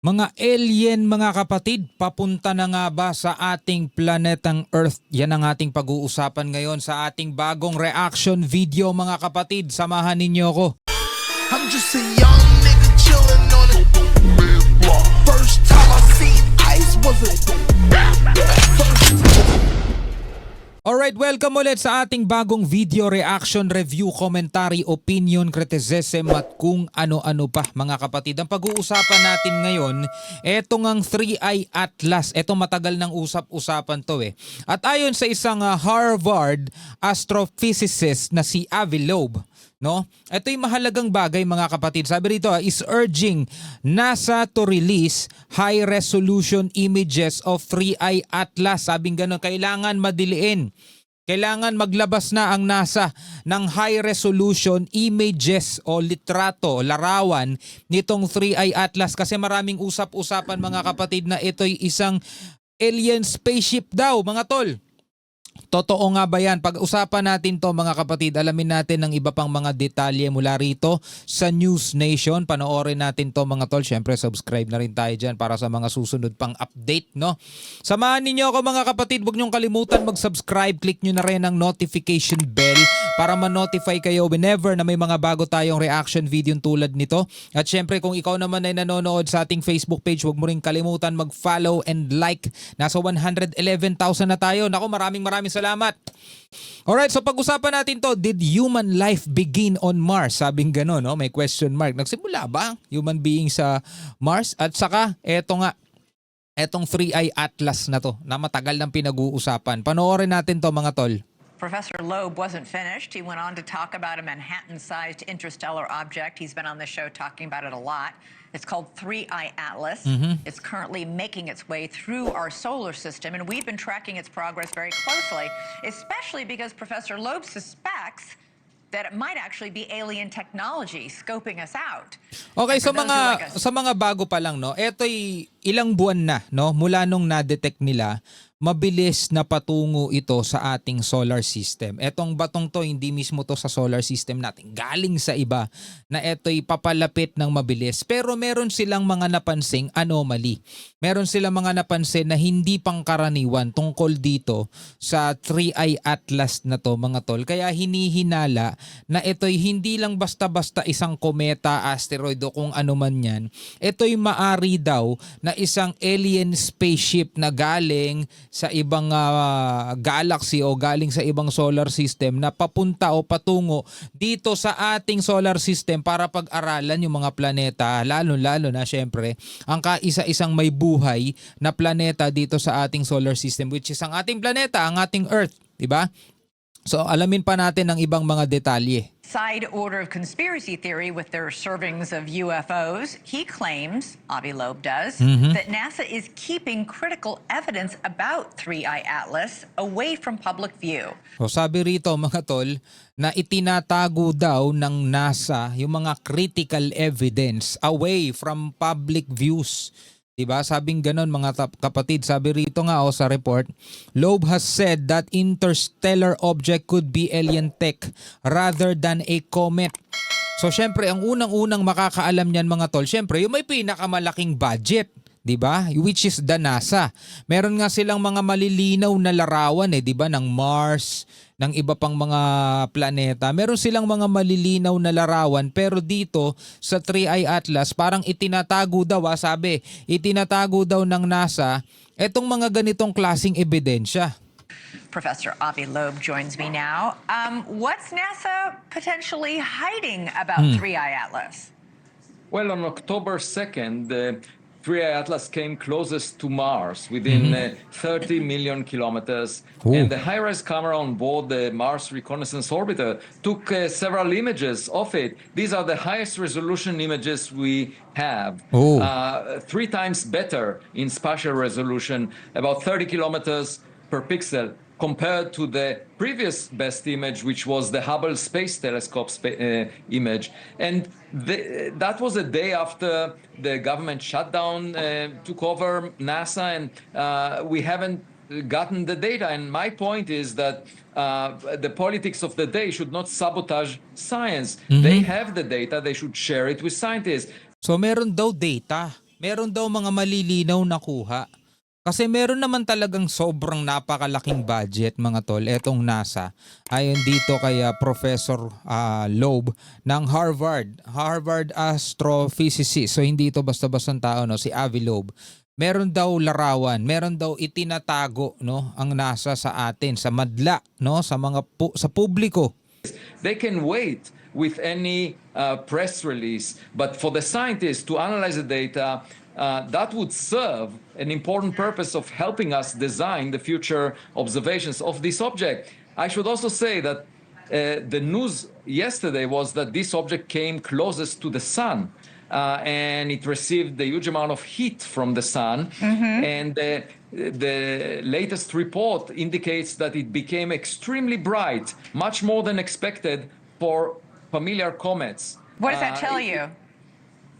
Mga alien mga kapatid, papunta na nga ba sa ating planetang Earth? Yan ang ating pag-uusapan ngayon sa ating bagong reaction video mga kapatid. Samahan ninyo ko. I'm just a young nigga chillin' on it. First time I seen ice was a Alright, welcome ulit sa ating bagong video reaction, review, commentary, opinion, criticism at kung ano-ano pa mga kapatid. Ang pag-uusapan natin ngayon, eto ngang 3i Atlas. Eto matagal nang usap-usapan to eh. At ayon sa isang ah, Harvard astrophysicist na si Avi Loeb, no? Ito mahalagang bagay mga kapatid. Sabi rito, ah, is urging NASA to release high resolution images of 3i Atlas. Sabing ganun, kailangan madiliin. Kailangan maglabas na ang NASA ng high resolution images o litrato, larawan nitong 3i Atlas kasi maraming usap-usapan mga kapatid na ito'y isang alien spaceship daw mga tol. Totoo nga ba yan? Pag-usapan natin to mga kapatid, alamin natin ng iba pang mga detalye mula rito sa News Nation. Panoorin natin to mga tol. Siyempre subscribe na rin tayo dyan para sa mga susunod pang update. no? Samahan ninyo ako mga kapatid. Huwag niyong kalimutan mag-subscribe. Click nyo na rin ang notification bell para ma-notify kayo whenever na may mga bago tayong reaction video tulad nito. At syempre kung ikaw naman ay nanonood sa ating Facebook page, huwag mo rin kalimutan mag-follow and like. Nasa 111,000 na tayo. Naku, maraming maraming salamat. Alright, so pag-usapan natin to, did human life begin on Mars? Sabing gano'n, no? May question mark. Nagsimula ba human being sa Mars? At saka, eto nga, etong 3i Atlas na to, na matagal nang pinag-uusapan. Panoorin natin to mga tol. Professor Loeb wasn't finished. He went on to talk about a Manhattan sized interstellar object. He's been on the show talking about it a lot. It's called 3I Atlas. Mm-hmm. It's currently making its way through our solar system, and we've been tracking its progress very closely, especially because Professor Loeb suspects that it might actually be alien technology scoping us out. Okay, so mga like us- sa mga bago pa lang no, eto'y ilang buwan na no mula nung na-detect nila, mabilis na patungo ito sa ating solar system. Etong batong to hindi mismo to sa solar system natin, galing sa iba na eto'y papalapit ng mabilis. Pero meron silang mga napansing anomaly. Meron silang mga napansin na hindi pangkaraniwan tungkol dito sa 3i Atlas na to mga tol. Kaya hinihinala na ito'y hindi lang basta-basta isang kometa, asteroid o kung ano man yan. Ito'y maari daw na isang alien spaceship na galing sa ibang ah, galaxy o galing sa ibang solar system na papunta o patungo dito sa ating solar system para pag-aralan yung mga planeta, lalo-lalo na syempre ang kaisa-isang may buhay na planeta dito sa ating solar system which is ang ating planeta, ang ating Earth, di ba? So alamin pa natin ang ibang mga detalye. side order of conspiracy theory with their servings of UFOs. He claims, Avi Loeb does, that NASA is keeping critical evidence about 3I Atlas away from public view. So sabi rito mga tol na itinatago daw ng NASA yung mga critical evidence away from public views. 'Di ba? Sabing ganon mga kapatid. Sabi rito nga oh, sa report, Loeb has said that interstellar object could be alien tech rather than a comet. So syempre ang unang-unang makakaalam niyan mga tol, syempre yung may pinakamalaking budget. 'di ba? Which is the NASA. Meron nga silang mga malilinaw na larawan eh, 'di ba, ng Mars, ng iba pang mga planeta. Meron silang mga malilinaw na larawan pero dito sa 3i Atlas parang itinatago daw, ah, sabi, itinatago daw ng NASA etong mga ganitong klasing ebidensya. Professor Avi Loeb joins me now. Um, what's NASA potentially hiding about 3I Atlas? Well, on October 2nd, the 3i Atlas came closest to Mars within uh, 30 million kilometers. Ooh. And the high res camera on board the Mars Reconnaissance Orbiter took uh, several images of it. These are the highest resolution images we have. Uh, three times better in spatial resolution, about 30 kilometers per pixel compared to the previous best image, which was the Hubble Space Telescope spa- uh, image. And the, that was a day after the government shutdown uh, took over NASA, and uh, we haven't gotten the data. And my point is that uh, the politics of the day should not sabotage science. They have the data, they should share it with scientists. So meron daw data meron daw mga malilinaw na kuha. Kasi meron naman talagang sobrang napakalaking budget mga tol etong NASA. Ayon dito kay ah, Professor ah, Loeb ng Harvard, Harvard astrophysicist. So hindi ito basta-bastang tao no, si Avi Loeb. Meron daw larawan, meron daw itinatago no ang NASA sa atin sa madla no sa mga pu- sa publiko. They can wait with any uh, press release, but for the scientists to analyze the data, uh, that would serve an important purpose of helping us design the future observations of this object. I should also say that uh, the news yesterday was that this object came closest to the sun. Uh, and it received a huge amount of heat from the sun. And uh, the latest report indicates that it became extremely bright, much more than expected for familiar comets. What does that Uh, tell it- you?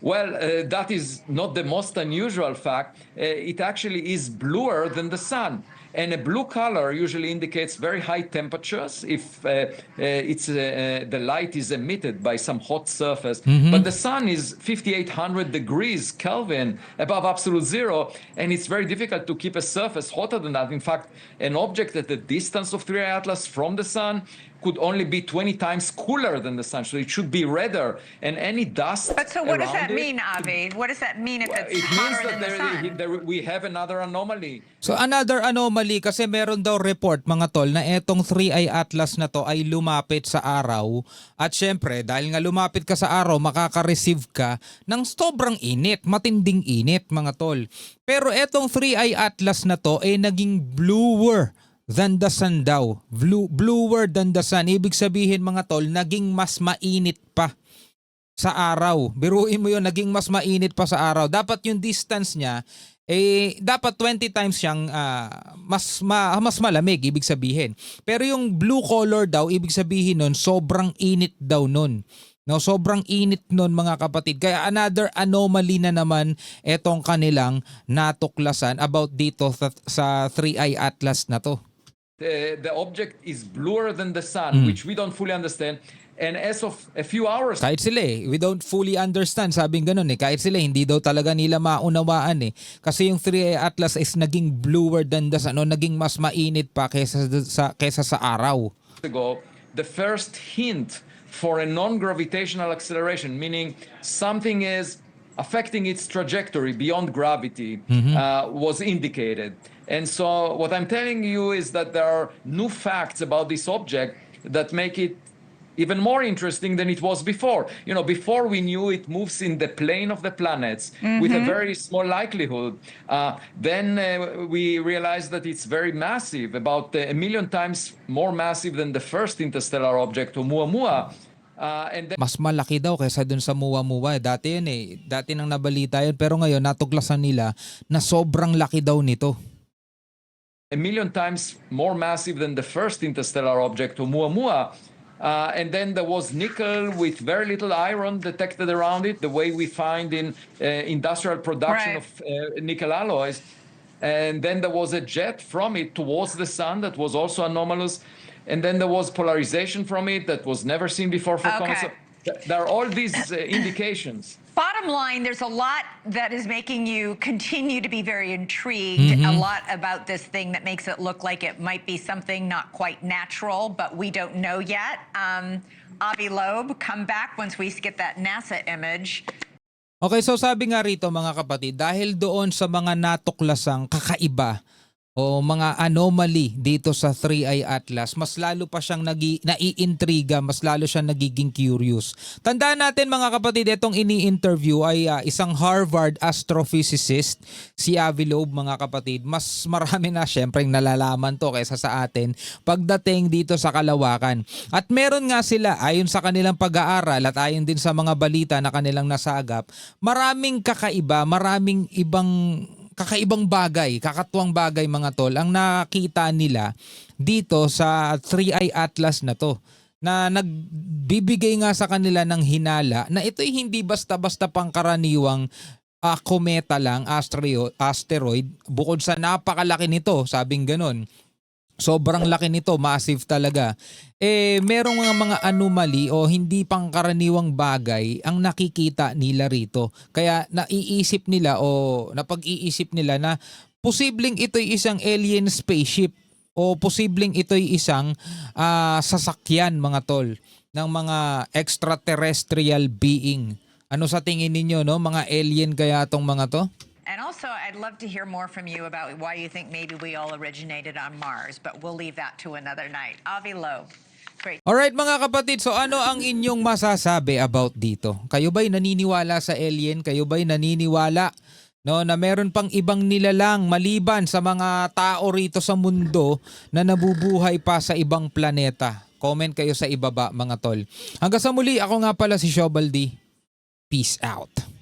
Well, uh, that is not the most unusual fact. Uh, it actually is bluer than the sun. And a blue color usually indicates very high temperatures if uh, uh, it's, uh, uh, the light is emitted by some hot surface. But the sun is 5800 degrees Kelvin above absolute zero, and it's very difficult to keep a surface hotter than that. In fact, an object at the distance of 3 Atlas from the sun could only be 20 times cooler than the sun, so it should be redder. And any dust. But so what does that mean, Avi? What does that mean if Well, it's it means hotter that than the there, sun? there- we have another anomaly. So another anomaly kasi meron daw report mga tol na etong 3i Atlas na to ay lumapit sa araw at syempre dahil nga lumapit ka sa araw makaka-receive ka ng sobrang init, matinding init mga tol. Pero etong 3i Atlas na to ay naging bluer than the sun daw. Blue, bluer than the sun. Ibig sabihin mga tol, naging mas mainit pa sa araw. Biruin mo yun, naging mas mainit pa sa araw. Dapat yung distance niya, eh, dapat 20 times siyang ah, mas, ma, mas malamig, ibig sabihin. Pero yung blue color daw, ibig sabihin nun, sobrang init daw nun. No, sobrang init nun mga kapatid. Kaya another anomaly na naman etong kanilang natuklasan about dito sa 3i Atlas na to. The, the object is bluer than the sun, which we don't fully understand. And as of a few hours Kahit sila eh, we don't fully understand, sabing ganun eh. Kahit sila, hindi daw talaga nila maunawaan eh. Kasi yung 3 Atlas is naging bluer than the sun, no? naging mas mainit pa kesa sa, kesa sa araw. ago, the first hint for a non-gravitational acceleration, meaning something is affecting its trajectory beyond gravity, uh, was indicated. And so, what I'm telling you is that there are new facts about this object that make it even more interesting than it was before. You know, before we knew it moves in the plane of the planets with a very small likelihood. Uh, then uh, we realized that it's very massive, about uh, a million times more massive than the first interstellar object, Oumuamua. Uh, and then Mas malaki daw kaysa dun sa Muwa-Muwa. Dati yun eh, dati nang nabalita yun. Pero ngayon, natuklasan nila na sobrang laki daw nito. a million times more massive than the first interstellar object, Oumuamua. Uh, and then there was nickel with very little iron detected around it, the way we find in uh, industrial production Right. of uh, nickel alloys. And then there was a jet from it towards the sun that was also anomalous. And then there was polarization from it that was never seen before for comets. Okay. So th- there are all these uh, indications. Bottom line, there's a lot that is making you continue to be very intrigued. A lot about this thing that makes it look like it might be something not quite natural, but we don't know yet. Um, Avi Loeb, come back once we get that NASA image. Okay, so sabi nga rito mga kapatid, dahil doon sa mga natuklasang kakaiba o mga anomaly dito sa 3i Atlas, mas lalo pa siyang nagi, naiintriga, mas lalo siyang nagiging curious. Tandaan natin mga kapatid, itong ini-interview ay ah, isang Harvard astrophysicist, si Avi Loeb mga kapatid. Mas marami na syempre nalalaman to kaysa sa atin pagdating dito sa kalawakan. At meron nga sila, ayon sa kanilang pag-aaral at ayon din sa mga balita na kanilang nasagap, maraming kakaiba, maraming ibang kakaibang bagay, kakatuwang bagay mga tol ang nakita nila dito sa 3i Atlas na to na nagbibigay nga sa kanila ng hinala na ito'y hindi basta-basta pangkaraniwang ah, kometa lang, astero- asteroid, bukod sa napakalaki nito, sabing ganon sobrang laki nito, massive talaga. Eh merong mga mga anomaly o hindi pangkaraniwang bagay ang nakikita nila rito. Kaya naiisip nila o napag-iisip nila na posibleng ito'y isang alien spaceship o posibleng ito'y isang ah, sasakyan mga tol ng mga extraterrestrial being. Ano sa tingin ninyo no? Mga alien kaya tong mga to? And also, I'd love to hear more from you about why you think maybe we all originated on Mars, but we'll leave that to another night. Avi Loeb, great. Alright mga kapatid, so ano ang inyong masasabi about dito? Kayo ba'y naniniwala sa alien? Kayo ba'y naniniwala no, na meron pang ibang nilalang maliban sa mga tao rito sa mundo na nabubuhay pa sa ibang planeta? Comment kayo sa ibaba mga tol. Hanggang sa muli, ako nga pala si Shobaldi. Peace out.